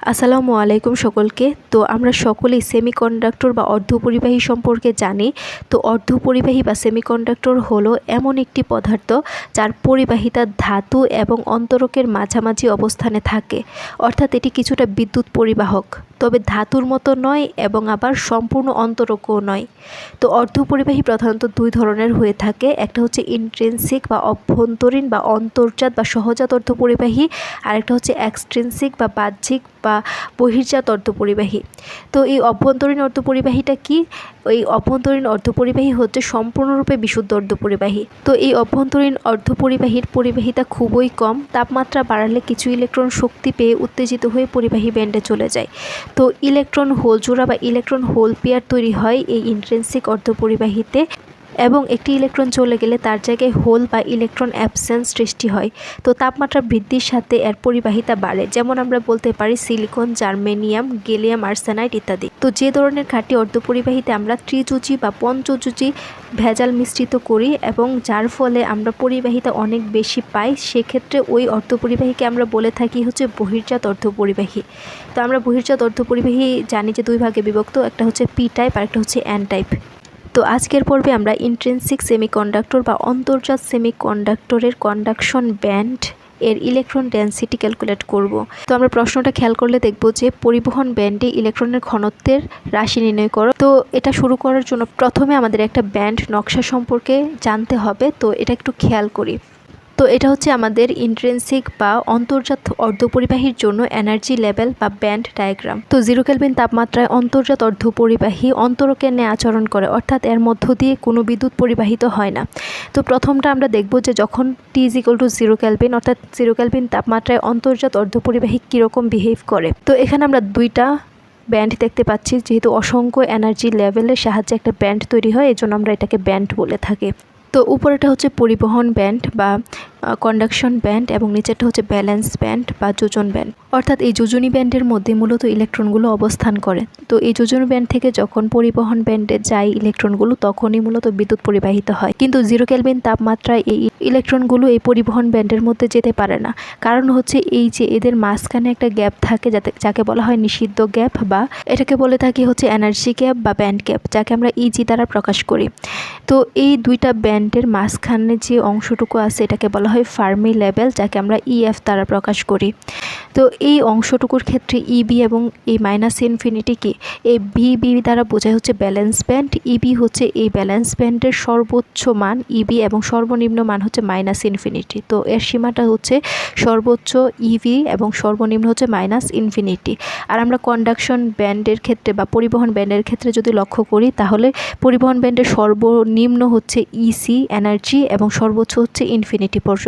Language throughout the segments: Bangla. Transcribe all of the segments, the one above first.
আসসালামু আলাইকুম সকলকে। তো আমরা সকলেই সেমিকন্ডাক্টর বা অর্ধপরিবাহী সম্পর্কে জানি। তো অর্ধপরিবাহী বা সেমিকন্ডাক্টর হলো এমন একটি পদার্থ যার পরিবাহিতা ধাতু এবং অন্তরকের মাঝামাঝি অবস্থানে থাকে। অর্থাৎ এটি কিছুটা বিদ্যুৎ পরিবাহক। তবে ধাতুর মতো নয় এবং আবার সম্পূর্ণ অন্তরকও নয়। তো অর্ধপরিবাহী প্রধানত দুই ধরনের হয়ে থাকে। একটা হচ্ছে ইন্ট্রেন্সিক বা অভ্যন্তরীণ বা অন্তর্জাত বা সহজাত অর্ধপরিবাহী। আর একটা হচ্ছে এক্সট্রেন্সিক বা বাহ্যিক বা বহির্জাত অর্ধপরিবাহী। তো এই অভ্যন্তরীণ অর্ধপরিবাহীটা কি? এই অভ্যন্তরীণ অর্ধপরিবাহী হচ্ছে সম্পূর্ণরূপে বিশুদ্ধ অর্ধপরিবাহী। তো এই অভ্যন্তরীণ অর্ধপরিবাহীর পরিবাহিতা খুবই কম, তাপমাত্রা বাড়ালে কিছু ইলেকট্রন শক্তি পেয়ে উত্তেজিত হয়ে পরিবাহী ব্যান্ডে চলে যায়। তো ইলেকট্রন হোল জোড়া বা ইলেকট্রন হোল পেয়ার তৈরি হয় এই ইন্ট্রেন্সিক অর্ধপরিবাহীতে। এবং একটি ইলেকট্রন চলে গেলে তার জায়গায় হোল বা ইলেকট্রন অ্যাবসেন্স সৃষ্টি হয়। তো তাপমাত্রা বৃদ্ধির সাথে এর পরিবাহিতা বাড়ে। যেমন আমরা বলতে পারি সিলিকন জার্মেনিয়াম গেলিয়াম আর্সেনাইট ইত্যাদি। তো যে ধরনের খাঁটি অর্ধপরিবাহীতে আমরা ত্রিচুচি বা পঞ্চচুচি ভেজাল মিশ্রিত করি এবং যার ফলে আমরা পরিবাহিতা অনেক বেশি পাই, সেক্ষেত্রে ওই অর্ধপরিবাহীকে আমরা বলে থাকি হচ্ছে বহির্জাত অর্ধপরিবাহী। তো আমরা বহির্জাত অর্ধপরিবাহী জানি যে দুই ভাগে বিভক্ত, একটা হচ্ছে পি টাইপ আর একটা হচ্ছে এন টাইপ তো আজকের পর্বে আমরা ইন্ট্রেন্সিক সেমিকন্ডাক্টর বা অন্তর্জাত সেমিকন্ডাক্টরের কন্ডাকশন ব্যান্ড এর ইলেকট্রন ডেন্সিটি ক্যালকুলেট করব। তো আমরা প্রশ্নটা খেয়াল করলে দেখব যে পরিবহন ব্যান্ডে ইলেকট্রনের ঘনত্বের রাশি নির্ণয় করো। তো এটা শুরু করার জন্য প্রথমে আমাদের একটা ব্যান্ড নকশা সম্পর্কে জানতে হবে। তো এটা একটু খেয়াল করি। তো এটা হচ্ছে আমাদের ইন্ট্রেন্সিক বা অন্তর্জাত অর্ধপরিবাহীর জন্য এনার্জি লেভেল বা ব্যান্ড ডায়াগ্রাম তো জিরো কেলভিন তাপমাত্রায় অন্তর্জাত অর্ধপরিবাহী অন্তরকে নিয়ে আচরণ করে, অর্থাৎ এর মধ্য দিয়ে কোনো বিদ্যুৎ পরিবাহিত হয় না। তো প্রথমটা আমরা দেখব যে যখন T is equal to zero kelvin অর্থাৎ জিরো ক্যালভিন তাপমাত্রায় অন্তর্জাত অর্ধপরিবাহী কীরকম বিহেভ করে। তো এখানে আমরা দুইটা ব্যান্ড দেখতে পাচ্ছি, যেহেতু অসংখ্য এনার্জি লেভেলের সাহায্যে একটা ব্যান্ড তৈরি হয় এই জন্য আমরা এটাকে ব্যান্ড বলে থাকি। তো উপরেটা হচ্ছে পরিবহন ব্যান্ড বা কন্ডাকশন ব্যান্ড এবং নিচেরটা হচ্ছে ব্যালেন্স ব্যান্ড বা যোজন ব্যান্ড অর্থাৎ এই যোজনী ব্যান্ডের মধ্যে মূলত ইলেকট্রনগুলো অবস্থান করে। তো এই যোজনী ব্যান্ড থেকে যখন পরিবহন ব্যান্ডে যায় ইলেকট্রনগুলো, তখনই মূলত বিদ্যুৎ পরিবাহিত হয়। কিন্তু জিরো ক্যালভিন তাপমাত্রায় এই ইলেকট্রনগুলো এই পরিবহন ব্যান্ডের মধ্যে যেতে পারে না। কারণ হচ্ছে এই যে এদের মাঝখানে একটা গ্যাপ থাকে যাতে, যাকে বলা হয় নিষিদ্ধ গ্যাপ বা এটাকে বলে থাকি হচ্ছে এনার্জি গ্যাপ বা ব্যান্ড গ্যাপ যাকে আমরা ইজি দ্বারা প্রকাশ করি। তো এই দুইটা ব্যান্ডের মাঝখানে যে অংশটুকু আছে, এটাকে বলা হয় ফার্মি লেভেল যাকে আমরা ইএফ দ্বারা প্রকাশ করি। তো এই অংশটুকুর ক্ষেত্রে ইবি এবং এই মাইনাস ইনফিনিটি কি এই ভিবি দ্বারা বোঝায় হচ্ছে ব্যালেন্স ব্যান্ড ইবি হচ্ছে এই ব্যালেন্স ব্যান্ডের সর্বোচ্চ মান ইবি এবং সর্বনিম্ন মান হচ্ছে মাইনাস ইনফিনিটি তো এর সীমাটা হচ্ছে সর্বোচ্চ ইভি এবং সর্বনিম্ন হচ্ছে মাইনাস ইনফিনিটি আর আমরা কন্ডাকশন ব্যান্ডের ক্ষেত্রে বা পরিবহন ব্যান্ডের ক্ষেত্রে যদি লক্ষ্য করি, তাহলে পরিবহন ব্যান্ডের সর্বনিম্ন হচ্ছে ইসি এনার্জি এবং সর্বোচ্চ হচ্ছে ইনফিনিটি পর্যন্ত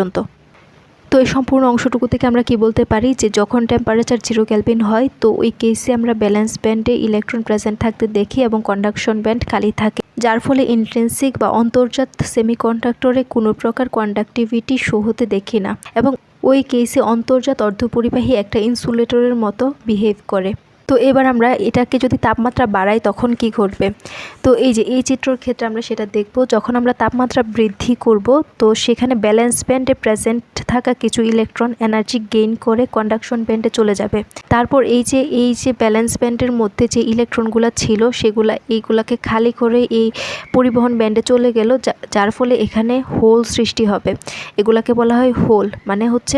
তো এই সম্পূর্ণ অংশটুকু থেকে আমরা কি বলতে পারি যে যখন টেম্পারেচার জিরো ক্যালভিন হয়, তো ওই কেসে আমরা ব্যালেন্স ব্যান্ডে ইলেকট্রন প্রেজেন্ট থাকতে দেখি এবং কন্ডাকশন ব্যান্ড খালি থাকে। যার ফলে ইন্ট্রেন্সিক বা অন্তর্জাত সেমিকন্ডাক্টরে কোনো প্রকার কন্ডাক্টিভিটি শো হতে দেখি না। এবং ওই কেসে অন্তর্জাত অর্ধপরিবাহী একটা ইনসুলেটরের মতো বিহেভ করে। তো এবার আমরা এটাকে যদি তাপমাত্রা বাড়াই তখন কি ঘটবে? তো এই যে এই চিত্রর ক্ষেত্রে আমরা সেটা দেখব। যখন আমরা তাপমাত্রা বৃদ্ধি করব, তো সেখানে ব্যালেন্স ব্যান্ডে প্রেজেন্ট থাকা কিছু ইলেকট্রন এনার্জি গেইন করে কন্ডাকশন ব্যান্ডে চলে যাবে। তারপর এই যে এই যে ব্যালেন্স ব্যান্ডের মধ্যে যে ইলেকট্রনগুলো ছিল, সেগুলা, এইগুলাকে খালি করে এই পরিবহন ব্যান্ডে চলে গেল যার ফলে এখানে হোল সৃষ্টি হবে। এগুলাকে বলা হয় হোল মানে হচ্ছে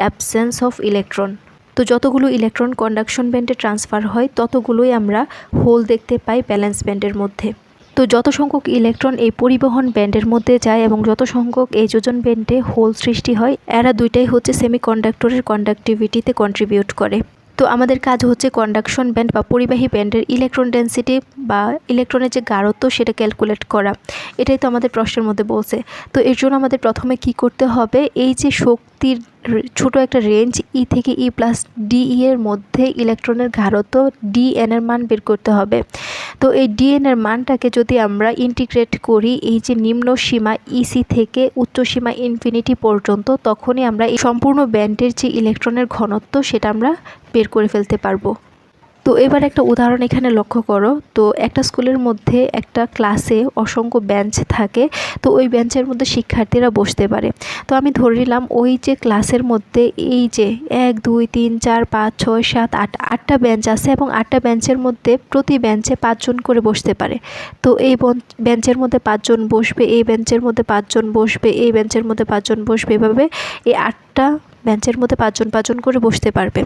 অ্যাবসেন্স অফ ইলেকট্রন তো যতগুলো ইলেকট্রন কন্ডাকশন ব্যান্ডে ট্রান্সফার হয়, ততগুলোই আমরা হোল দেখতে পাই ব্যালেন্স ব্যান্ডের মধ্যে। তো যত সংখ্যক ইলেকট্রন এই পরিবহন ব্যান্ডের মধ্যে যায় এবং যত সংখ্যক এই যোজন ব্যান্ডে হোল সৃষ্টি হয়, এরা দুইটাই হচ্ছে সেমিকন্ডাক্টরের কন্ডাক্টিভিটিতে কন্ট্রিবিউট করে। তো আমাদের কাজ হচ্ছে কন্ডাকশন ব্যান্ড বা পরিবাহী ব্যান্ডের ইলেকট্রন ডেন্সিটি বা ইলেকট্রনের যে গাঢ়ত্ব সেটা ক্যালকুলেট করা। এটাই তো আমাদের প্রশ্নের মধ্যে বলছে। তো এর জন্য আমাদের প্রথমে কি করতে হবে? এই যে শক্তির ছোট একটা রেঞ্জ ই থেকে ই প্লাস ডি ই এর মধ্যে ইলেকট্রনের ঘাড়ত্ব ডি এন এর মান বের করতে হবে। তো এই ডিএন এর মানটাকে যদি আমরা ইন্টিগ্রেট করি, এই যে নিম্ন সীমা ইসি থেকে উচ্চ সীমা ইনফিনিটি পর্যন্ত, তখনই আমরা এই সম্পূর্ণ ব্যান্ডের যে ইলেকট্রনের ঘনত্ব, সেটা আমরা বের করে ফেলতে পারব। তো এবার একটা উদাহরণ এখানে লক্ষ্য করো। তো একটা স্কুলের মধ্যে একটা ক্লাসে অসংখ্য বেঞ্চ থাকে। তো ওই বেঞ্চের মধ্যে শিক্ষার্থীরা বসতে পারে। তো আমি ধরে নিলাম ওই যে ক্লাসের মধ্যে এই যে এক, দুই, তিন, চার, পাঁচ, ছয়, সাত, আট, আটটা বেঞ্চ আছে এবং আটটা বেঞ্চের মধ্যে প্রতি বেঞ্চে পাঁচজন করে বসতে পারে। তো এই বেঞ্চের মধ্যে পাঁচজন বসবে, এই বেঞ্চের মধ্যে পাঁচজন বসবে, এই বেঞ্চের মধ্যে পাঁচজন বসবে। এভাবে এই আটটা বেঞ্চের মধ্যে পাঁচজন পাঁচজন করে বসতে পারবে।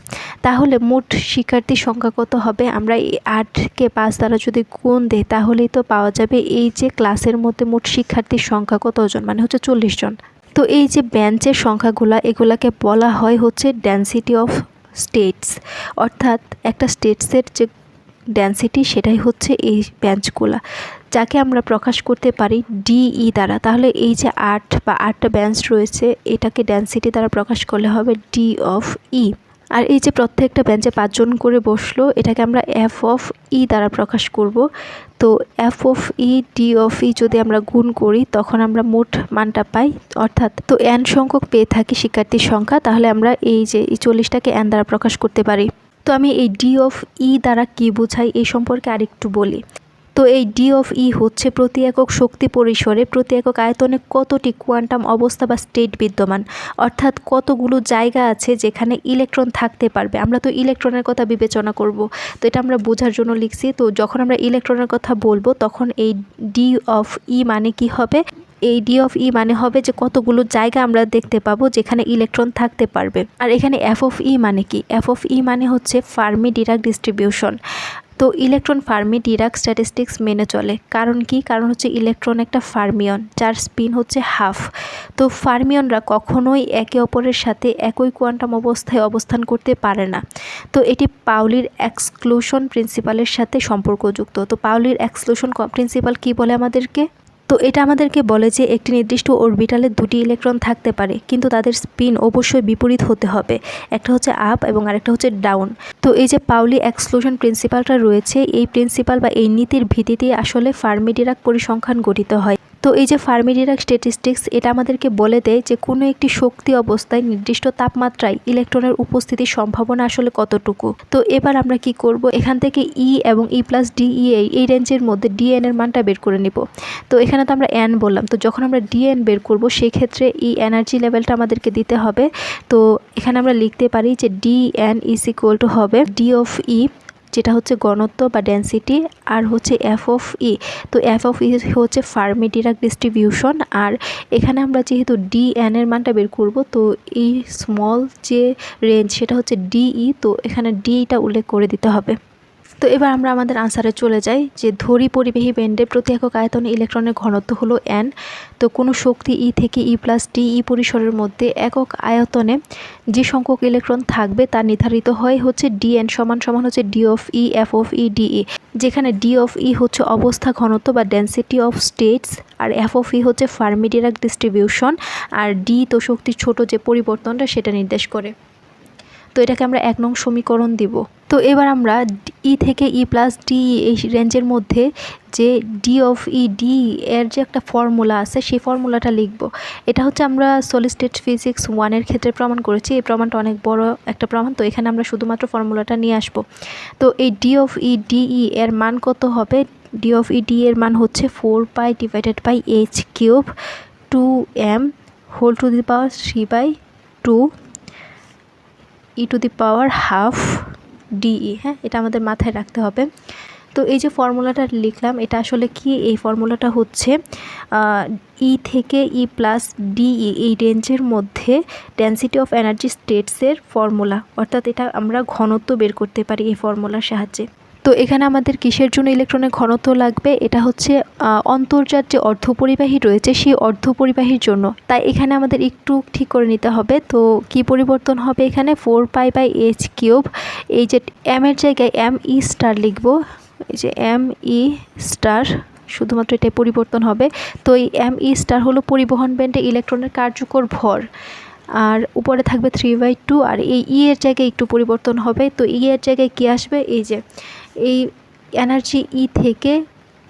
তাহলে মোট শিক্ষার্থীর সংখ্যা কত হবে? আমরা এই আটকে পাঁচ দ্বারা যদি গুণ দিই, তাহলেই তো পাওয়া যাবে এই যে ক্লাসের মধ্যে মোট শিক্ষার্থীর সংখ্যা কতজন? মানে হচ্ছে চল্লিশ জন। তো এই যে বেঞ্চের সংখ্যাগুলা, এগুলাকে বলা হয় হচ্ছে ডেন্সিটি অফ স্টেটস অর্থাৎ একটা স্টেটসের যে ডেন্সিটি সেটাই হচ্ছে এই বেঞ্চগুলা। যাকে আমরা প্রকাশ করতে পারি ডিই দ্বারা। তাহলে এই যে আট বা আটটা বেঞ্চ রয়েছে, এটাকে ডেন্সিটি দ্বারা প্রকাশ করলে হবে ডি অফ ই আর এই যে প্রত্যেকটা বেঞ্চে পাঁচজন করে বসল, এটাকে আমরা এফ অফ ই দ্বারা প্রকাশ করব। তো F of E D of E যদি আমরা গুণ করি, তখন আমরা মোট মানটা পাই। অর্থাৎ তো এন সংখ্যক পেয়ে থাকি শিক্ষার্থীর সংখ্যা, তাহলে আমরা এই যে এই চল্লিশটাকে এন দ্বারা প্রকাশ করতে পারি। তো আমি এই ডি অফ ই দ্বারা কী বোঝাই, এই সম্পর্কে আরেকটু বলি। তো এই ডি অফ ই হচ্ছে প্রতি একক শক্তি পরিসরে প্রতি একক আয়তনে কতটি কোয়ান্টাম অবস্থা বা স্টেট বিদ্যমান? অর্থাৎ কতগুলো জায়গা আছে যেখানে ইলেকট্রন থাকতে পারবে? আমরা তো ইলেকট্রনের কথা বিবেচনা করব। তো এটা আমরা বোঝার জন্য লিখছি। তো যখন আমরা ইলেকট্রনের কথা বলব, তখন এই ডি অফ ই মানে কি হবে? এই ডি অফ ই মানে হবে যে কতগুলো জায়গা আমরা দেখতে পাবো যেখানে ইলেকট্রন থাকতে পারবে। আর এখানে এফ অফ ই মানে কি? এফ অফ ই মানে হচ্ছে ফার্মি ডিরাক ডিস্ট্রিবিউশন তো ইলেকট্রন ফার্মি ডিরাক স্ট্যাটিস্টিক্স মেনে চলে। কারণ কি? কারণ হচ্ছে ইলেকট্রন একটা ফার্মিয়ন যার স্পিন হচ্ছে হাফ তো ফার্মিয়নরা কখনোই একে অপরের সাথে একই কোয়ান্টাম অবস্থায় অবস্থান করতে পারে না। তো এটি পাউলির এক্সক্লুশন প্রিন্সিপালের সাথে সম্পর্কযুক্ত। তো পাউলির এক্সক্লুশন প্রিন্সিপাল কি বলে আমাদেরকে? তো এটা আমাদেরকে বলে যে একটি নির্দিষ্ট অরবিটালে দুটি ইলেকট্রন থাকতে পারে, কিন্তু তাদের স্পিন অবশ্যই বিপরীত হতে হবে। একটা হচ্ছে আপ এবং আরেকটা হচ্ছে ডাউন। তো এই যে পাউলি এক্সক্লুশন প্রিন্সিপালটা রয়েছে, এই প্রিন্সিপাল বা এই নীতির ভিত্তিতে আসলে ফার্মিডিরাক পরিসংখ্যান গঠিত হয়। তো এই যে ফার্মিডিরাক স্ট্যাটিস্টিক্স এটা আমাদেরকে বলে দেয় যে কোনো একটি শক্তি অবস্থায় নির্দিষ্ট তাপমাত্রায় ইলেকট্রনের উপস্থিতির সম্ভাবনা আসলে কতটুকু? তো এবার আমরা কি করব? এখান থেকে ই এবং ই প্লাস ডি ই এই রেঞ্জের মধ্যে ডিএন এর মানটা বের করে নিব। তো এখানে তো আমরা এন বললাম, তো যখন আমরা ডিএন বের করব সেই ক্ষেত্রে ই এনার্জি লেভেলটা আমাদেরকে দিতে হবে। তো এখানে আমরা লিখতে পারি যে D N is equal to হবে ডি অফ ই যেটা হচ্ছে গণত্ব বা ডেন্সিটি আর হচ্ছে এফ অফ ই তো এফ অফ ই হচ্ছে ফার্মি ডিরাক ডিস্ট্রিবিউশন আর এখানে আমরা যেহেতু ডি এন এর মানটা বের করব, তো এই স্মল যে রেঞ্জ সেটা হচ্ছে ডিই তো এখানে ডিটা উল্লেখ করে দিতে হবে। তো এবার আমরা আমাদের আনসারে চলে যাই, যে ধরি পরিবাহী ব্যান্ডের প্রতি একক আয়তনে ইলেকট্রনের ঘনত্ব হলো এন তো কোনো শক্তি ই থেকে ই প্লাস ডি ই পরিসরের মধ্যে একক আয়তনে যে সংখ্যক ইলেকট্রন থাকবে তা নির্ধারিত হয় হচ্ছে ডি এন সমান সমান হচ্ছে D of E F of E D D E যেখানে ডি অফ ই হচ্ছে অবস্থা ঘনত্ব বা ডেন্সিটি অফ স্টেটস আর এফ অফ ই হচ্ছে ফার্মিডিরাক ডিস্ট্রিবিউশন আর ডি তো শক্তির ছোট যে পরিবর্তনটা সেটা নির্দেশ করে। তো এটাকে আমরা এক নং সমীকরণ দিব। তো এবার আমরা ই থেকে ই প্লাস ডি এই রেঞ্জের মধ্যে যে ডি অফ ই ডি এর যে একটা ফর্মুলা আছে, সেই ফর্মুলাটা লিখব। এটা হচ্ছে আমরা সলিস্টেট ফিজিক্স ওয়ানের ক্ষেত্রে প্রমাণ করেছি। এই প্রমাণটা অনেক বড় একটা প্রমাণ। তো এখানে আমরা শুধুমাত্র ফর্মুলাটা নিয়ে আসব। তো এই D of E D E এর মান কত হবে? ডি অফ ই ডি এর মান হচ্ছে four pi divided by H cube two M whole to the power three by two E to the power half D E হ্যাঁ? এটা আমাদের মাথায় রাখতে হবে। তো এই যে ফর্মুলাটা লিখলাম, এটা আসলে কি? এই ফর্মুলাটা হচ্ছে ই থেকে ই প্লাস ডিই এই রেঞ্জের মধ্যে ডেন্সিটি অফ এনার্জি স্টেটসের ফর্মুলা। অর্থাৎ এটা আমরা ঘনত্ব বের করতে পারি এই ফর্মুলার সাহায্যে। তো এখানে আমাদের কিসের জন্য ইলেকট্রনের ঘনত্ব লাগবে? এটা হচ্ছে অন্তর্জাত যে অর্ধপরিবাহী রয়েছে সেই অর্ধপরিবাহীর জন্য। তাই এখানে আমাদের একটু ঠিক করে নিতে হবে। তো কি পরিবর্তন হবে এখানে? Four pi by H cube. এই যে এম এর জায়গায় এম ই স্টার লিখব। এই যে এম ই স্টার শুধুমাত্র এটাই পরিবর্তন হবে। তো এই এম ই স্টার হলো পরিবহন ব্যান্ডে ইলেকট্রনের কার্যকর ভর। আর উপরে থাকবে থ্রি বাই টু আর এই ই এর জায়গায় একটু পরিবর্তন হবে। তো ই এর জায়গায় কী আসবে? এই যে এই এনার্জি ই থেকে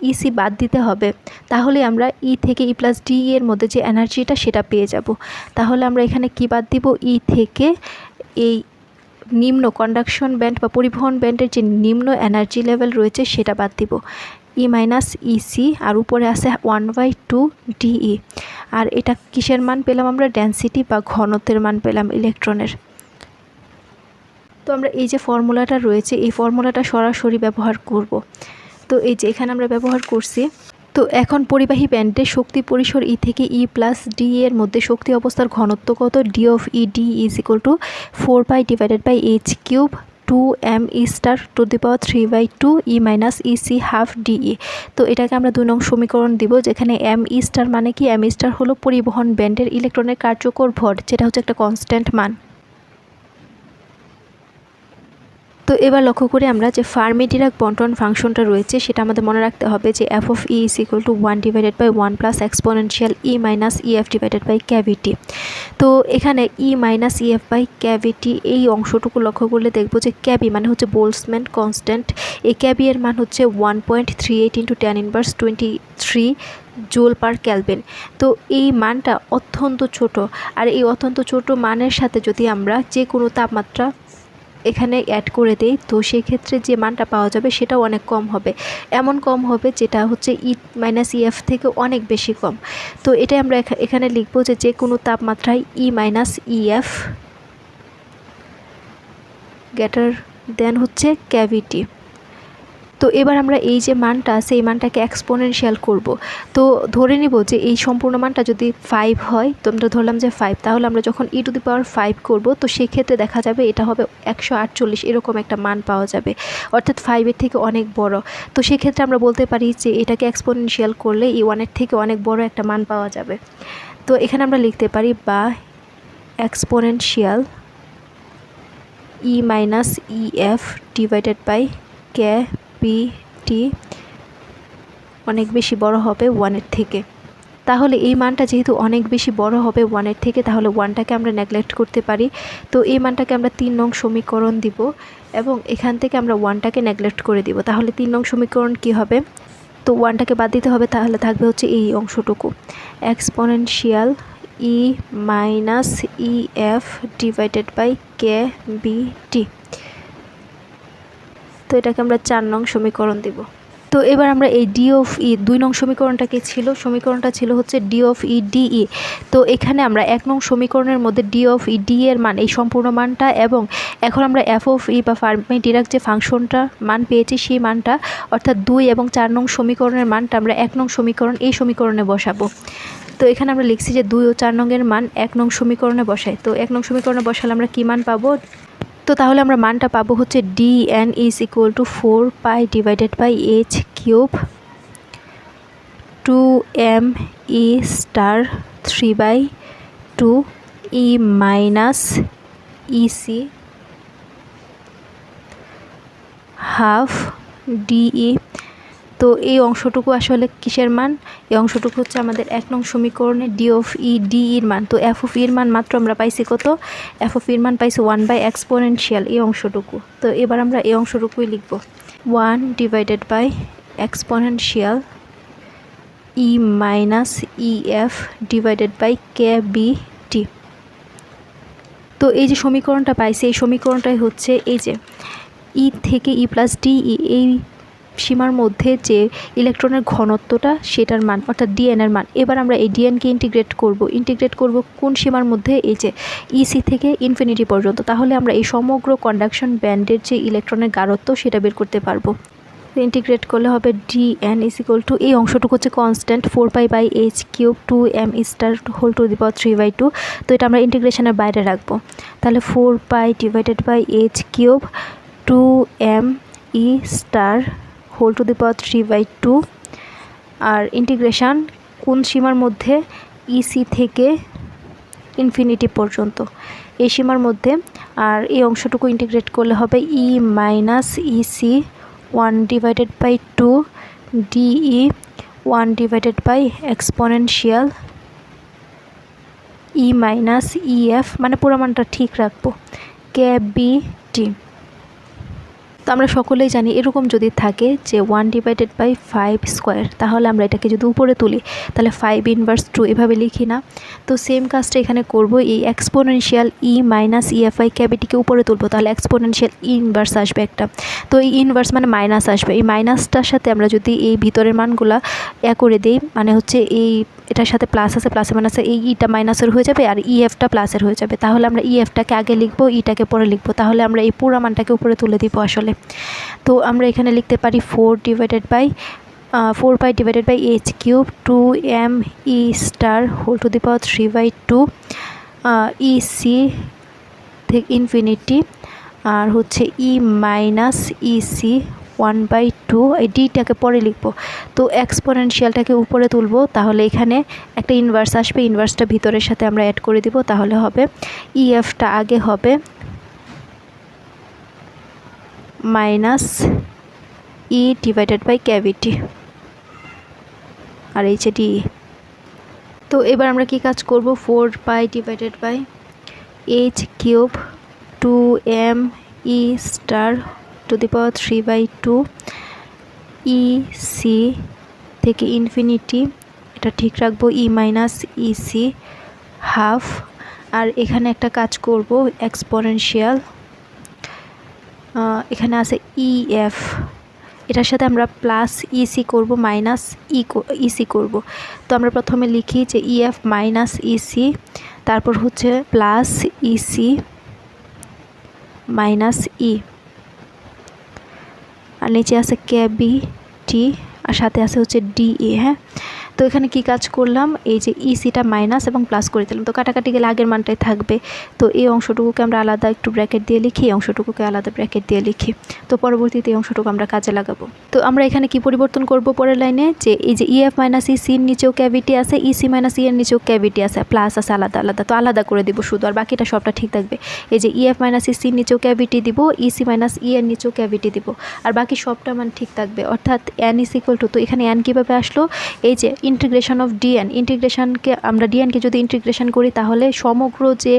ইসি বাদ দিতে হবে। তাহলে আমরা ই থেকে ই প্লাস ডি এর মধ্যে যে এনার্জিটা সেটা পেয়ে যাব। তাহলে আমরা এখানে কি বাদ দিব? ই থেকে এই নিম্ন কন্ডাকশন ব্যান্ড বা পরিবহন ব্যান্ডের যে নিম্ন এনার্জি লেভেল রয়েছে, সেটা বাদ দিব। ই মাইনাস ইসি আর উপরে আছে one by two D E আর এটা কিসের মান পেলাম আমরা? ডেন্সিটি বা ঘনত্বের মান পেলাম ইলেকট্রনের তো আমরা এই যে ফর্মুলাটা রয়েছে, এই ফর্মুলাটা সরাসরি ব্যবহার করব। তো এই যে এখানে আমরা ব্যবহার করছি, তো এখন পরিবাহী ব্যান্ডে শক্তি পরিসর ই থেকে ই প্লাস ডি এর মধ্যে শক্তি অবস্থার ঘনত্ব কত? D of E D is equal to four by divided by H cube two M E star to the power three by two E minus E C half D E তো এটাকে আমরা দুই নং সমীকরণ দিব, যেখানে এম ই স্টার মানে কি? এম ই স্টার হলো পরিবহন ব্যান্ডের ইলেকট্রনের কার্যকর ভর, যেটা হচ্ছে একটা কনস্ট্যান্ট মান। তো এবার লক্ষ্য করে আমরা যে ফার্মি ডিরাক বন্টন ফাংশনটা রয়েছে, সেটা আমাদের মনে রাখতে হবে যে F of E is equal to one divided by one plus exponential E minus E F divided by cavity তো এখানে E minus E F by cavity এই অংশটুকু লক্ষ্য করলে দেখব যে ক্যাবি মানে হচ্ছে বোলসম্যান কনস্ট্যান্ট এই ক্যাবি এর মান হচ্ছে one point three eight into ten inverse twenty three joule per kelvin তো এই মানটা অত্যন্ত ছোট। আর এই অত্যন্ত ছোট মানের সাথে যদি আমরা যে কোনো তাপমাত্রা এখানে অ্যাড করে দেই, তো সেক্ষেত্রে যে মানটা পাওয়া যাবে সেটাও অনেক কম হবে। এমন কম হবে যেটা হচ্ছে ই মাইনাস ইএফ থেকে অনেক বেশি কম। তো এটাই আমরা এখানে লিখব যে যে কোনো তাপমাত্রায় ই মাইনাস ইএফ গ্যাটার দেন হচ্ছে ক্যাভিটি তো এবার আমরা এই যে মানটা, সেই মানটাকে এক্সপোনেনশিয়াল করব। তো ধরে নিব যে এই সম্পূর্ণ মানটা যদি ফাইভ হয়, তো আমরা ধরলাম যে ফাইভ তাহলে আমরা যখন ই টু দি পাওয়ার ফাইভ করব, তো সেক্ষেত্রে দেখা যাবে এটা হবে একশো আটচল্লিশ, এরকম একটা মান পাওয়া যাবে। অর্থাৎ ফাইভের থেকে অনেক বড়। তো সেক্ষেত্রে আমরা বলতে পারি যে এটাকে এক্সপোনেনশিয়াল করলে ই ওয়ানের থেকে অনেক বড় একটা মান পাওয়া যাবে। তো এখানে আমরা লিখতে পারি বা exponential minus E F divided by P T অনেক বেশি বড় হবে ওয়ানের থেকে। তাহলে এই মানটা যেহেতু অনেক বেশি বড় হবে ওয়ানের থেকে, তাহলে ওয়ানটাকে আমরা নেগলেক্ট করতে পারি। তো এই মানটাকে আমরা তিন নং সমীকরণ দিব এবং এখান থেকে আমরা ওয়ানটাকে নেগলেক্ট করে দিব। তাহলে তিন নং সমীকরণ কি হবে? তো ওয়ানটাকে বাদ দিতে হবে, তাহলে থাকবে হচ্ছে এই অংশটুকু। Exponential E minus E F divided by K B T তো এটাকে আমরা চার নং সমীকরণ দেব। তো এবার আমরা এই ডি অফ ই দুই নং সমীকরণটা কি ছিল? সমীকরণটা ছিল হচ্ছে ডি অফ ই ডিই তো এখানে আমরা এক নং সমীকরণের মধ্যে ডি অফ ই ডি এর মান, এই সম্পূর্ণ মানটা এবং এখন আমরা এফ অফ ই বা ফার্মি ডিরাক যে ফাংশনটা মান পেয়েছি, সেই মানটা, অর্থাৎ দুই এবং চার নং সমীকরণের মানটা আমরা এক নং সমীকরণ, এই সমীকরণে বসাবো। তো এখানে আমরা লিখছি যে দুই ও চার নংয়ের মান এক নং সমীকরণে বসাই। তো এক নং সমীকরণে বসালে আমরা কী মান পাবো? তো তাহলে আমরা মানটা পাবো হচ্ছে D N is equal to four pi divided by H cube two M E star three by two E minus E C half D E তো এই অংশটুকু আসলে কিসের মান? এই অংশটুকু হচ্ছে আমাদের এক নং সমীকরণে ডি অফ ই ডি ইর মান। তো এফ অফ ইর মান মাত্র আমরা পাইছি কত? এফ অফ ইর মান পাইছি ওয়ান বাই এক্সপোনেনশিয়াল এই অংশটুকু। তো এবার আমরা এই অংশটুকুই লিখব। One divided by exponential E minus E F divided by K B T তো এই যে সমীকরণটা পাইছে, এই সমীকরণটাই হচ্ছে এই যে ই থেকে ই প্লাস ডি ই এই সীমার মধ্যে যে ইলেকট্রনের ঘনত্বটা, সেটার মান, অর্থাৎ ডিএনের মান। এবার আমরা এই ডিএনকে ইন্টিগ্রেট করব। ইন্টিগ্রেট করব কোন সীমার মধ্যে? এই যে ইসি থেকে ইনফিনিটি পর্যন্ত। তাহলে আমরা এই সমগ্র কন্ডাকশন ব্যান্ডের যে ইলেকট্রনের গাঢ়ত্ব, সেটা বের করতে পারব। ইন্টিগ্রেট করলে হবে D N is equal to এই অংশটুকু হচ্ছে constant four pi by H cube two M star whole to the power three by two তো এটা আমরা ইন্টিগ্রেশনের বাইরে রাখব। তাহলে four pi divided by H cube two M E star whole to the power three by two R integration কোন সীমার মধ্যে ইসি e থেকে ইনফিনিটি পর্যন্ত? এই সীমার মধ্যে। আর এই অংশটুকু ইন্টিগ্রেট করলে হবে E minus EC one divided by two dE one divided by exponential E minus EF মানে পুরো মানটা ঠিক রাখব। কে বি টি তো আমরা সকলেই জানি এরকম যদি থাকে যে one divided by five square তাহলে আমরা এটাকে যদি উপরে তুলি, তাহলে ফাইভ ইনভার্স টু এভাবে লিখি না। তো সেম কাজটা এখানে করব, এই এক্সপোনেনশিয়াল ই মাইনাস ইএফআই ক্যাভিটিকে উপরে তুলবো, তাহলে এক্সপোনেনশিয়াল ইনভার্স আসবে একটা। তো এই ইনভার্স মানে মাইনাস আসবে, এই মাইনাসটার সাথে আমরা যদি এই ভিতরের মানগুলা এ করে দিই মানে হচ্ছে এই এটার সাথে প্লাস আছে প্লাসে মাইনাসে এই ইটা মাইনাসের হয়ে যাবে আর ইএফটা প্লাসের হয়ে যাবে। তাহলে আমরা ইএফটাকে আগে লিখব ইটাকে পরে লিখব, তাহলে আমরা এই পুরো মানটাকে উপরে তুলে দিব আসলে। তো আমরা এখানে লিখতে পারি four divided by four by divided by H cube two m e star whole to the power three by two E C থেকে ইনফিনিটি আর হচ্ছে E minus E C one by two এই ডিটাকে পরে লিখব। তো এক্সপোনেনশিয়ালটাকে উপরে তুলবো, তাহলে এখানে একটা ইনভার্স আসবে ইনভার্সটা ভিতরের সাথে আমরা অ্যাড করে দিব, তাহলে হবে ইএফটা আগে হবে minus E divided by cavity R H D তো এবার আমরা কি কাজ করব? Four pi divided by H cube two m e star to the power three by two E C থেকে ইনফিনিটি এটা ঠিক রাখব E minus E C half আর এখানে একটা কাজ করব এক্সপোনেনশিয়াল এখানে আছে ই এফ এটার সাথে আমরা প্লাস ইসি করব মাইনাস ই ইসি করব। তো আমরা প্রথমে লিখি যে ইএফ মাইনাস ইসি তারপর হচ্ছে plus E C minus E আর নিচে আছে কে বি টি আর সাথে আছে হচ্ছে ডি এ হ্যাঁ? তো এখানে কি কাজ করলাম? এই যে ইসিটা মাইনাস এবং প্লাস করে দিলাম। তো কাটাকাটি গেলে আগের মানটাই থাকবে। তো এই অংশটুকুকে আমরা আলাদা একটু ব্র্যাকেট দিয়ে লিখি, এই অংশটুকুকে আলাদা ব্র্যাকেট দিয়ে লিখি। তো পরবর্তীতে এই অংশটুকু আমরা কাজে লাগাবো। তো আমরা এখানে কি পরিবর্তন করব পরের লাইনে যে এই যে ইএফ মাইনাস ই সির নিচেও ক্যাভিটি আছে ইসি মাইনাস ইয়ের নিচেও ক্যাভিটি আছে প্লাস আছে আলাদা আলাদা। তো আলাদা করে দিব শুধু, আর বাকিটা সবটা ঠিক থাকবে। এই যে ইএফ মাইনাস ই সির নিচেও ক্যাভিটি দিব ইসি মাইনাস ইয়ের নিচেও ক্যাভিটি দিব। আর বাকি সবটা মান ঠিক থাকবে। অর্থাৎ এন ইস ইকুয়াল টু তো এখানে এন কীভাবে আসলো? এই যে ইন্টিগ্রেশন অফ ডিএন ইন্টিগ্রেশনকে আমরা ডিএনকে যদি ইন্টিগ্রেশন করি, তাহলে সমগ্র যে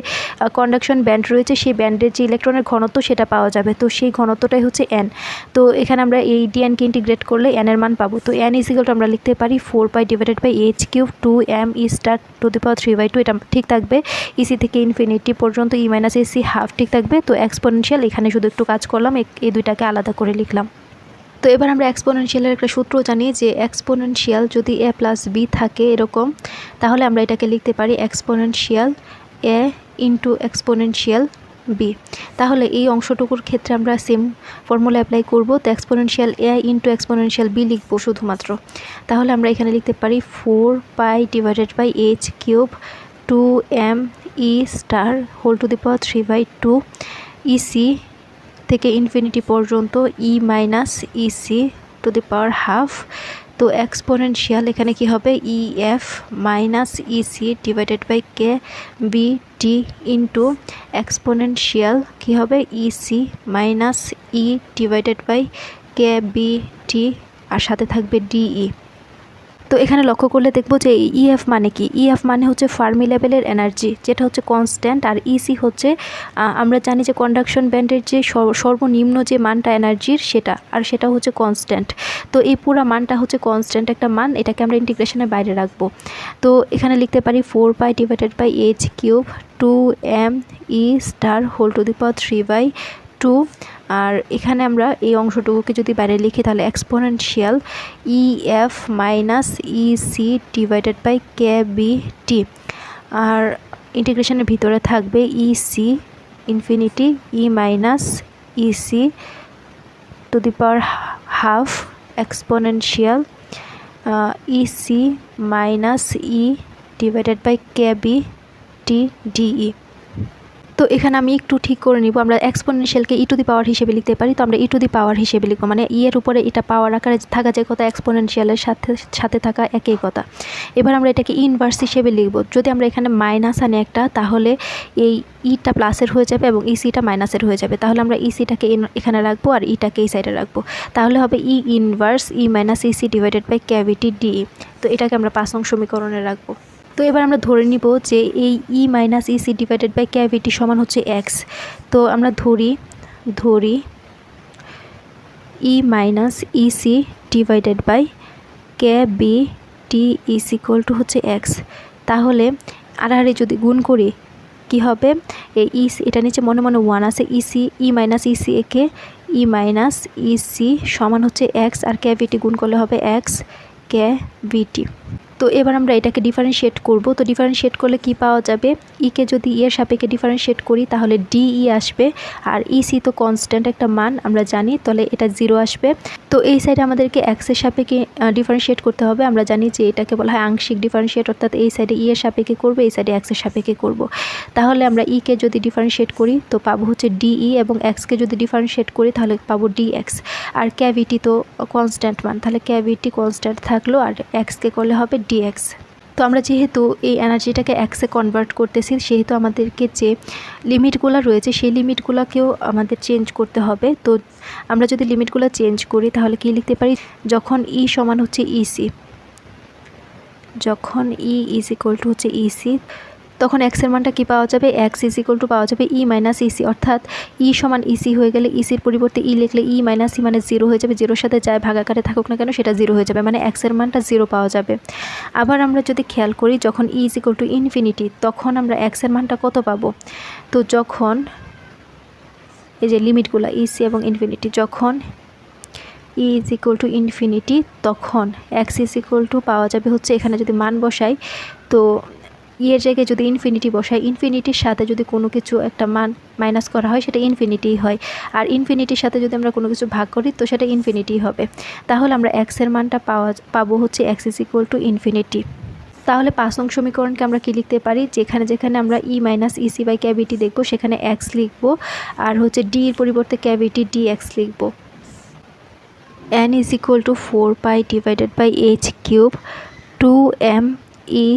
কন্ডাকশন ব্যান্ড রয়েছে, সেই ব্যান্ডের যে ইলেকট্রনের ঘনত্ব সেটা পাওয়া যাবে। তো সেই ঘনত্বটাই হচ্ছে এন তো এখানে আমরা এই ডিএনকে ইন্টিগ্রেট করলে এনের মান পাবো। তো এন ইজিক্যাল টু আমরা লিখতে পারি four pi divided by H cube two m e star to the power three by two এটা ঠিক থাকবে। ইসি থেকে ইনফিনিটি পর্যন্ত ই মাইনাস এসি হাফ ঠিক থাকবে। তো এক্সপোনেনশিয়াল এখানে শুধু একটু কাজ করলাম। এই দুইটাকে আলাদা করে লিখলাম। তো এবার আমরা এক্সপোনেনশিয়ালের একটা সূত্র জানি যে এক্সপোনেনশিয়াল যদি এ প্লাস বি থাকে এরকম, তাহলে আমরা এটাকে লিখতে পারি exponential A into exponential B তাহলে এই অংশটুকুর ক্ষেত্রে আমরা সেম ফর্মুলা অ্যাপ্লাই করব, তো exponential A into exponential B লিখব শুধুমাত্র। তাহলে আমরা এখানে লিখতে পারি four pi divided by H cube two m e star whole to the power three by two EC থেকে ইনফিনিটি পর্যন্ত E minus EC to the power half তো এক্সপোনেনশিয়াল এখানে কি হবে? E F minus EC divided by K B T into exponential কী হবে? EC minus E divided by K B T আর সাথে থাকবে ডিই তো এখানে লক্ষ্য করলে দেখব যে ইএফ মানে কি? ইএফ মানে হচ্ছে ফার্মি লেভেলের এনার্জি যেটা হচ্ছে কনস্ট্যান্ট আর ইসি হচ্ছে আমরা জানি যে কন্ডাকশন ব্যান্ডের যে সর্বনিম্ন যে মানটা এনার্জির সেটা, আর সেটা হচ্ছে কনস্ট্যান্ট তো এই পুরো মানটা হচ্ছে কনস্ট্যান্ট একটা মান, এটাকে আমরা ইন্টিগ্রেশনের বাইরে রাখব। তো এখানে লিখতে পারি four by divided by H cube two m e star whole to the power three by two আর এখানে আমরা এই অংশটুকুকে যদি বাইরে লিখি, তাহলে exponential E F minus E C divided by K B T আর ইন্টিগ্রেশনের ভিতরে থাকবে E C infinity E minus E C to the power half exponential E C minus E divided by K B T dE তো এখানে আমি একটু ঠিক করে নিব। আমরা এক্সপোনেনশিয়ালকে ই টু দি পাওয়ার হিসেবে লিখতে পারি, তো আমরা ই টু দি পাওয়ার হিসেবে লিখব। মানে ই এর উপরে এটা পাওয়ার আকারে থাকা যে কথা এক্সপোনেনশিয়ালের সাথে সাথে থাকা একই কথা। এবার আমরা এটাকে ইনভার্স হিসেবে লিখব। যদি আমরা এখানে মাইনাস আনি একটা, তাহলে এই ইটা প্লাসের হয়ে যাবে এবং ইসিটা মাইনাসের হয়ে যাবে। তাহলে আমরা ইসিটাকে এখানে রাখব আর ইটাকে এই সাইডে রাখব। তাহলে হবে E inverse E minus EC divided by cavity D তো এটাকে আমরা পাঁচ অংশ সমীকরণে রাখব। তো এবার আমরা ধরে নিব যে এই E minus EC divided by cavity সমান হচ্ছে এক্স তো আমরা ধরি ধরি E minus EC divided by K B T is equal to হচ্ছে এক্স তাহলে আড়াআড়ি যদি গুণ করি, কি হবে? এই ইস এটা নিচে মনে মনে ওয়ান আছে। ইসি ই মাইনাস ইসি একে ই মাইনাস ইসি সমান হচ্ছে এক্স আর ক্যাভিটি গুণ করলে হবে এক্স ক্যাভিটি তো এবার আমরা এটাকে ডিফারেন্সিয়েট করব। তো ডিফারেন্সিয়েট করলে কি পাওয়া যাবে? ইকে যদি ই এর সাপেক্ষে ডিফারেন্সিয়েট করি, তাহলে ডিই আসবে। আর ইসি তো কনস্ট্যান্ট একটা মান, আমরা জানি, তাহলে এটা জিরো আসবে। তো এই সাইডে আমাদেরকে এক্সের সাপেক্ষে ডিফারেন্সিয়েট করতে হবে। আমরা জানি যে এটাকে বলা হয় আংশিক ডিফারেন্সিয়েট অর্থাৎ এই সাইডে ই এর সাপেক্ষে করব, এই সাইডে এক্সের সাপেক্ষে করব। তাহলে আমরা ইকে যদি ডিফারেন্সিয়েট করি, তো পাবো হচ্ছে ডিই এবং এক্সকে যদি ডিফারেন্সিয়েট করি, তাহলে পাবো ডিএক্স আর ক্যাভিটি তো কনস্ট্যান্ট মান, তাহলে ক্যাভিটি কনস্ট্যান্ট থাকল, আর এক্সকে করলে হবে ডিএক্স তো আমরা যেহেতু এই এনার্জিটাকে অ্যাক্সে কনভার্ট করতেছি, সেহেতু আমাদেরকে যে লিমিটগুলো রয়েছে, সেই লিমিটগুলোকেও আমাদের চেঞ্জ করতে হবে। তো আমরা যদি লিমিটগুলো চেঞ্জ করি, তাহলে কি লিখতে পারি? যখন ই সমান হচ্ছে ইসি যখন ই ইজ ইকুয়াল টু হচ্ছে ইসি তখন এক্সের মানটা কী পাওয়া যাবে? এক্স ইজ ইকুয়াল টু পাওয়া যাবে ই মাইনাস ইসি অর্থাৎ ই সমান ইসি হয়ে গেলে ইসির পরিবর্তে ই লিখলে ই মাইনাস ই মানে জিরো হয়ে যাবে। জিরোর সাথে যায়, ভাগাকারে থাকুক না কেন, সেটা জিরো হয়ে যাবে মানে এক্সের মানটা জিরো পাওয়া যাবে। আবার আমরা যদি খেয়াল করি, যখন E is equal to infinity তখন আমরা এক্সের মানটা কত পাবো? তো যখন এই যে লিমিটগুলো ইসি এবং ইনফিনিটি যখন E is equal to infinity তখন এক্স ইজ ইকুয়াল টু পাওয়া যাবে হচ্ছে এখানে যদি মান বসাই, তো ইয়ের জায়গায় যদি ইনফিনিটি বসাই ইনফিনিটির সাথে যদি কোনো কিছু একটা মান মাইনাস করা হয়, সেটা ইনফিনিটি হয়। আর ইনফিনিটির সাথে যদি আমরা কোনো কিছু ভাগ করি, তো সেটা ইনফিনিটি হবে। তাহলে আমরা এক্সের মানটা পাওয়া, পাবো হচ্ছে X is equal to infinity তাহলে পাঁচ নং সমীকরণকে আমরা কি লিখতে পারি? যেখানে যেখানে আমরা E minus EC by cavity দেখব, সেখানে এক্স লিখব। আর হচ্ছে ডি এর পরিবর্তে ক্যাভিটি ডি এক্স লিখব। n is equal to 4 pi divided by h cube 2 m e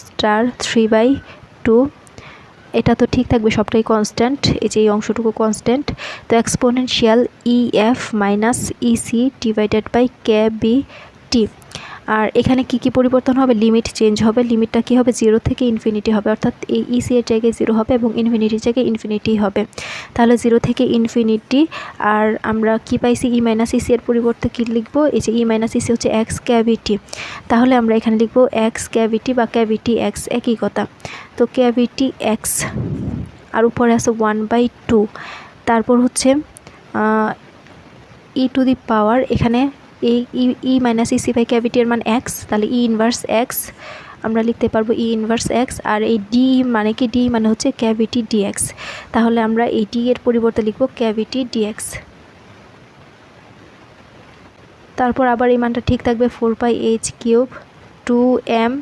star three by two এটা তো ঠিক থাকবে, সবটাই কনস্ট্যান্ট এই যে এই অংশটুকু কনস্ট্যান্ট তো exponential E F minus EC divided by K B T আর এখানে কি কি পরিবর্তন হবে? লিমিট চেঞ্জ হবে। লিমিটটা কি হবে? জিরো থেকে ইনফিনিটি হবে। অর্থাৎ এই ইসি এর জায়গায় জিরো হবে এবং ইনফিনিটির জায়গায় ইনফিনিটি হবে। তাহলে জিরো থেকে ইনফিনিটি আর আমরা কি পাইছি? ই মাইনাস ইসি এর পরিবর্তে কী লিখব? এই যে ই মাইনাস ইসি হচ্ছে এক্স ক্যাভিটি তাহলে আমরা এখানে লিখব এক্স ক্যাভিটি বা ক্যাভিটি এক্স একই কথা তো ক্যাভিটি এক্স আর উপরে আছে ওয়ান বাই টু তারপর হচ্ছে ই টু দি পাওয়ার এখানে ই মাইনাস ইসি বাই ক্যাভিটির মান এক্স তাহলে ই ইনভার্স এক্স আমরা লিখতে পারব ই ইনভার্স এক্স আর এই ডি মানে কি? ডি মানে হচ্ছে ক্যাভিটি ডিএক্স তাহলে আমরা এই ডি এর পরিবর্তে লিখব ক্যাভিটি ডিএক্স তারপর আবার এই মানটা ঠিক থাকবে four by H cube two M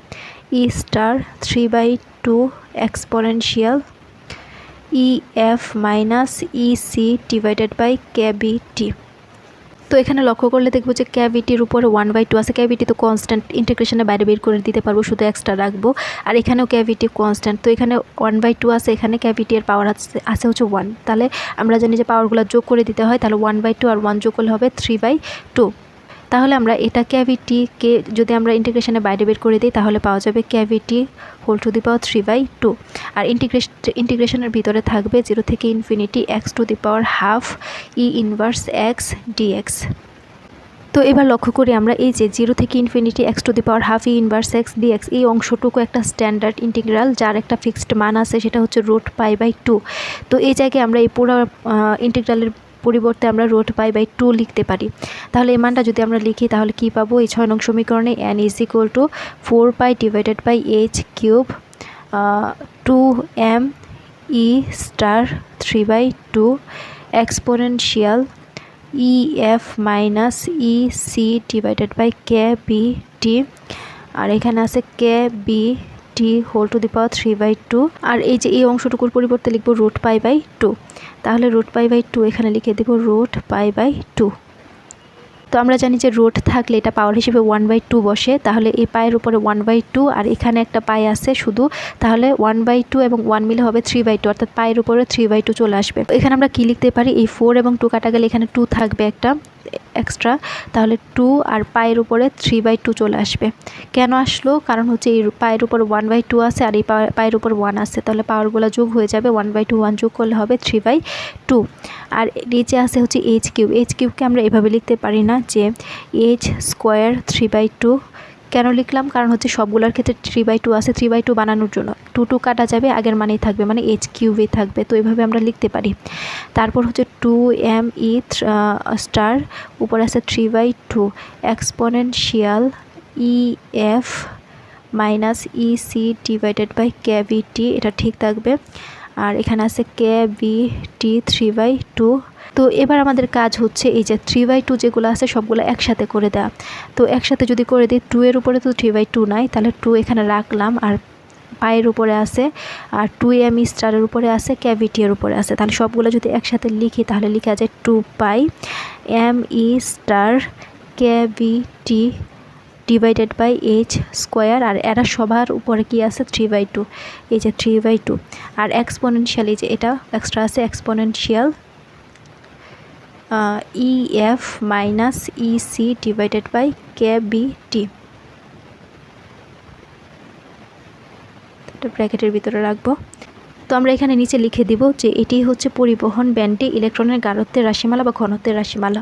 E star three by two exponential E F minus E C divided by cavity তো এখানে লক্ষ্য করলে দেখব যে ক্যাভিটির উপরে ওয়ান বাই টু আছে। ক্যাভিটি তো কনস্ট্যান্ট ইন্টিগ্রেশনের বাইরে বের করে দিতে পারব, শুধু এক্সট্রা রাখব। আর এখানেও ক্যাভিটি কনস্ট্যান্ট তো এখানে ওয়ান বাই টু আছে, এখানে ক্যাভিটির পাওয়ার আছে আছে হচ্ছে ওয়ান তাহলে আমরা জানি যে পাওয়ারগুলো যোগ করে দিতে হয়, তাহলে ওয়ান বাই টু আর ওয়ান যোগ করলে হবে থ্রি বাই টু তাহলে আমরা এটা ক্যাভিটিকে যদি আমরা ইন্টিগ্রেশনের বাইরে বের করে দিই, তাহলে পাওয়া যাবে cavity whole to the power three by two R integration ইন্টিগ্রেশনের ভিতরে থাকবে জিরো থেকে infinity X to the power half E inverse X dx তো এবার লক্ষ্য করি আমরা এই যে জিরো থেকে infinity X to the power half E inverse X dx এই অংশটুকু একটা স্ট্যান্ডার্ড ইন্টিগ্রাল যার একটা ফিক্সড মান আছে, সেটা হচ্ছে রুট পাই বাই টু তো এই জায়গায় আমরা এই পুরো ইন্টিগ্রালের পরিবর্তে আমরা রোট পাই বাই টু লিখতে পারি। তাহলে এই মানটা যদি আমরা লিখি, তাহলে কি পাবো? এই ছয় নং সমীকরণে N is equal to four pi divided by H cube two m e star three by two exponential E F minus E C divided by K B T আর এখানে আছে K B T whole to the power three by two আর এই যে এই অংশটুকুর পরিবর্তে লিখব রুট পাই বাই টু তাহলে রুট পাই বাই টু এখানে লিখে দেব রুট পাই বাই টু তো আমরা জানি যে রোড থাকলে এটা পাওয়ার হিসেবে ওয়ান বাই টু বসে, তাহলে এই পায়ের উপরে ওয়ান বাই টু আর এখানে একটা পায়ে আছে শুধু, তাহলে ওয়ান বাই টু এবং ওয়ান মিলে হবে থ্রি বাই টু অর্থাৎ পায়ের উপরে থ্রি বাই টু চলে আসবে। এখানে আমরা কী লিখতে পারি? এই ফোর এবং টু কাটা গেলে এখানে টু থাকবে একটা। এক্সট্রা তাহলে টু আর পায়ের উপরে থ্রি বাই টু চলে আসবে। কেন আসলো? কারণ হচ্ছে এই পায়ের উপর ওয়ান বাই টু আছে আর এই পায়ের উপর ওয়ান আছে। তাহলে পাওয়ারগুলো যোগ হয়ে যাবে ওয়ান বাই টু ওয়ান যোগ করলে হবে থ্রি বাই টু আর নিচে আছে হচ্ছে এইচ কিউব এইচ কিউবকে আমরা এভাবে লিখতে পারি না যে H square three by two কেন লিখলাম? কারণ হচ্ছে সবগুলোর ক্ষেত্রে থ্রি বাই টু আছে। থ্রি বাই টু বানানোর জন্য টু টু কাটা যাবে, আগের মানেই থাকবে। মানে এইচ কিউবে থাকবে। তো এভাবে আমরা লিখতে পারি। তারপর হচ্ছে টু এম ই স্টার উপরে আছে three by two exponential E F minus E C divided by K V T এটা ঠিক থাকবে। আর এখানে আছে K V T three by two তো এবার আমাদের কাজ হচ্ছে এই যে থ্রি বাই টু যেগুলো আছে, সবগুলো একসাথে করে দেওয়া তো একসাথে যদি করে দিই টু এর উপরে তো থ্রি বাই টু নাই, তাহলে টু এখানে রাখলাম। আর পায়ের উপরে আছে, আর টু এম স্টারের উপরে আছে ক্যাভিটি এর উপরে আছে। তাহলে সবগুলো যদি একসাথে লিখি, তাহলে লেখা যায় two pi m e star cavity divided by H square আর এরা সবার উপরে কি আছে? থ্রি বাই টু এই যে থ্রি বাই টু আর এক্সপোনেনশিয়াল এই যে এটা এক্সট্রা আছে exponential E F minus E C divided by K B T ব্র্যাকেটের ভিতরে রাখব। তো আমরা এখানে নিচে লিখে দিব যে এটি হচ্ছে পরিবহন ব্যান্ডে ইলেকট্রনের গাঢ়ত্বের রাশিমালা বা ঘনত্বের রাশিমালা।